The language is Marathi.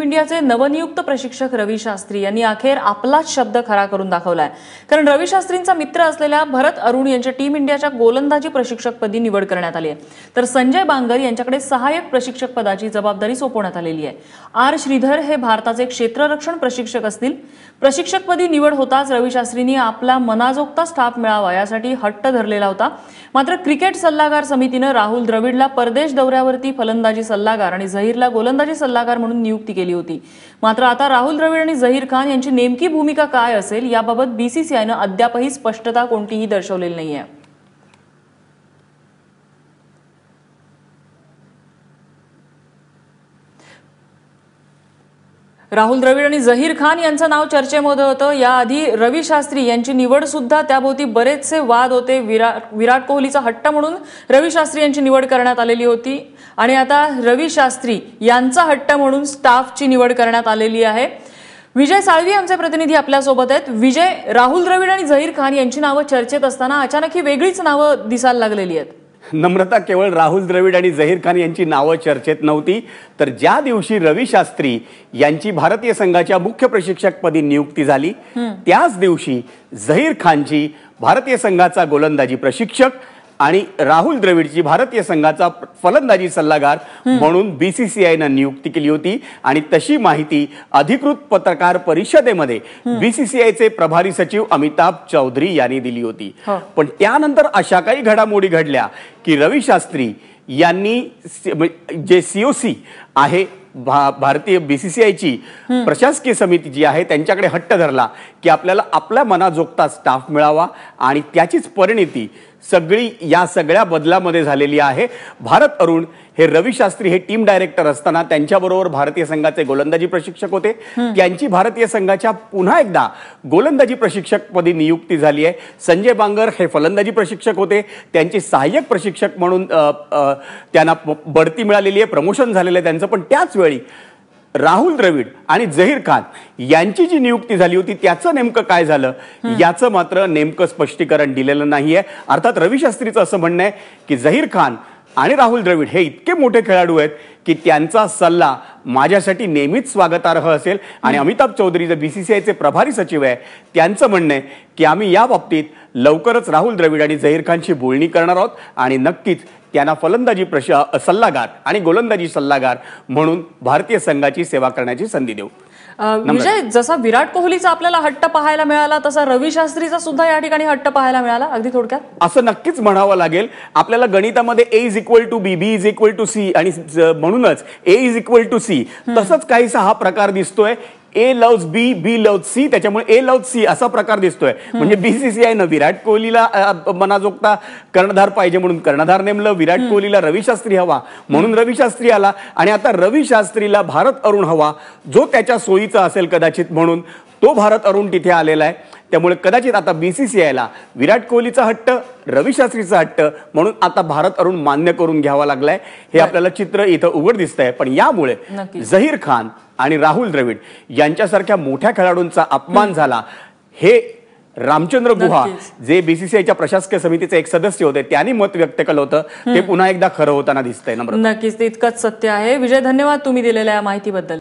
टीम इंडियाचे नवनियुक्त प्रशिक्षक रवी शास्त्री यांनी अखेर आपलाच शब्द खरा करून दाखवलाय. कारण रवी शास्त्रींचा मित्र असलेल्या भरत अरुण यांच्या टीम इंडियाच्या गोलंदाजी प्रशिक्षकपदी निवड करण्यात आली आहे. तर संजय बांगर यांच्याकडे सहाय्यक प्रशिक्षक पदाची जबाबदारी सोपवण्यात आलेली आहे. आर श्रीधर हे भारताचे क्षेत्ररक्षण प्रशिक्षक असतील. प्रशिक्षकपदी निवड होताच रवी शास्त्रींनी आपला मनाजोगता स्टाफ मिळावा यासाठी हट्ट धरलेला होता. मात्र क्रिकेट सल्लागार समितीनं राहुल द्रविडला परदेश दौऱ्यावरती फलंदाजी सल्लागार आणि झहीरला गोलंदाजी सल्लागार म्हणून नियुक्ती केली होती. मात्र आता राहुल द्रविड आणि झहीर खान यांची नेमकी भूमिका काय असेल याबाबत बीसीसीआयनं अद्यापही स्पष्टता कोणतीही दर्शवलेली नाही आहे राहुल द्रविड आणि झहीर खान यांचं नाव चर्चेमध्ये होतं. याआधी रवी शास्त्री यांची निवड सुद्धा त्याभोवती बरेचसे वाद होते. विराट विराट कोहलीचा हट्ट म्हणून रवी शास्त्री यांची निवड करण्यात आलेली होती. आणि आता रवी शास्त्री यांचा हट्ट म्हणून स्टाफची निवड करण्यात आलेली आहे. विजय साळवी आमचे प्रतिनिधी आपल्यासोबत आहेत. विजय राहुल द्रविड आणि झहीर खान यांची नावं चर्चेत असताना अचानक ही वेगळीच नावं दिसायला लागलेली आहेत. नम्रता केवळ राहुल द्रविड आणि झहीर खान यांची नावं चर्चेत नव्हती. तर ज्या दिवशी रवी शास्त्री यांची भारतीय संघाच्या मुख्य प्रशिक्षकपदी नियुक्ती झाली त्याच दिवशी झहीर खानची भारतीय संघाचा गोलंदाजी प्रशिक्षक आणि राहुल द्रविडची भारतीय संघाचा फलंदाजी सल्लागार म्हणून बीसीसीआयनं नियुक्ती केली होती. आणि तशी माहिती अधिकृत पत्रकार परिषदेमध्ये बीसीसीआयचे प्रभारी सचिव अमिताभ चौधरी यांनी दिली होती. पण त्यानंतर अशा काही घडामोडी घडल्या की रवी शास्त्री यांनी जे सीओसी आहे भा भारतीय बीसीसीआयची प्रशासकीय समिती जी आहे त्यांच्याकडे हट्ट धरला की आपल्याला आपल्या मनाजोगता स्टाफ मिळावा आणि त्याचीच परिणिती सगळी या सगळ्या बदलामध्ये झालेली आहे. भारत अरुण हे रवी शास्त्री हे टीम डायरेक्टर असताना त्यांच्याबरोबर भारतीय संघाचे गोलंदाजी प्रशिक्षक होते. त्यांची भारतीय संघाच्या पुन्हा एकदा गोलंदाजी प्रशिक्षक पदी नियुक्ती झाली आहे. संजय बांगर हे फलंदाजी प्रशिक्षक होते. त्यांची सहाय्यक प्रशिक्षक म्हणून त्यांना बढती मिळालेली आहे. प्रमोशन झालेलं आहे त्यांचं. पण त्याच वेळी राहुल द्रविड आणि झहीर खान यांची जी नियुक्ती झाली होती त्याचं नेमकं काय झालं? याचं मात्र नेमकं स्पष्टीकरण दिलेलं नाहीये. अर्थात रवी शास्त्रीचं असं म्हणणं आहे की झहीर खान आणि राहुल द्रविड हे इतके मोठे खेळाडू आहेत की त्यांचा सल्ला माझ्यासाठी नेहमीच स्वागतार्ह असेल. आणि अमिताभ चौधरी जे बीसीसीआयचे प्रभारी सचिव आहे त्यांचं म्हणणं आहे की आम्ही या बाबतीत लवकरच राहुल द्रविड आणि झहीर खानशी बोलणी करणार आहोत. आणि नक्कीच त्यांना फलंदाजी प्रश सल्लागार आणि गोलंदाजी सल्लागार म्हणून भारतीय संघाची सेवा करण्याची संधी देऊ. विजय जसा विराट कोहलीचा आपल्याला हट्ट पाहायला मिळाला तसा रवी शास्त्रीचा सुद्धा या ठिकाणी हट्ट पाहायला मिळाला अगदी थोडक्यात? असं नक्कीच म्हणावं लागेल. आपल्याला गणितामध्ये A is equal to B B is equal to C आणि म्हणूनच A is equal to C तसंच काहीसा हा प्रकार दिसतोय. A loves B B love C त्याच्यामुळे ए लव्ह सी असा प्रकार दिसतोय. म्हणजे बीसीसीआय न विराट कोहलीला मनाजोगता कर्णधार पाहिजे म्हणून कर्णधार नेमलं विराट कोहलीला रवी शास्त्री हवा म्हणून रवी शास्त्री आला आणि आता रवी शास्त्रीला भारत अरुण हवा जो त्याच्या सोयीचा असेल कदाचित म्हणून तो भारत अरुण तिथे आलेला आहे. त्यामुळे कदाचित आता बीसीसीआयला विराट कोहलीचा हट्ट रवी शास्त्रीचा हट्ट म्हणून आता भारत अरुण मान्य करून घ्यावा लागलाय. हे आपल्याला चित्र इथं उघड दिसतंय. पण यामुळे झहीर खान आणि राहुल द्रविड यांच्यासारख्या मोठ्या खेळाडूंचा अपमान झाला. हे रामचंद्र गुहा जे बीसीसीआयच्या प्रशासकीय समितीचे एक सदस्य होते त्यांनी मत व्यक्त केलं होतं. ते पुन्हा एकदा खरं होताना दिसतंय नक्कीच इतकंच सत्य आहे. विजय धन्यवाद तुम्ही दिलेल्या माहितीबद्दल.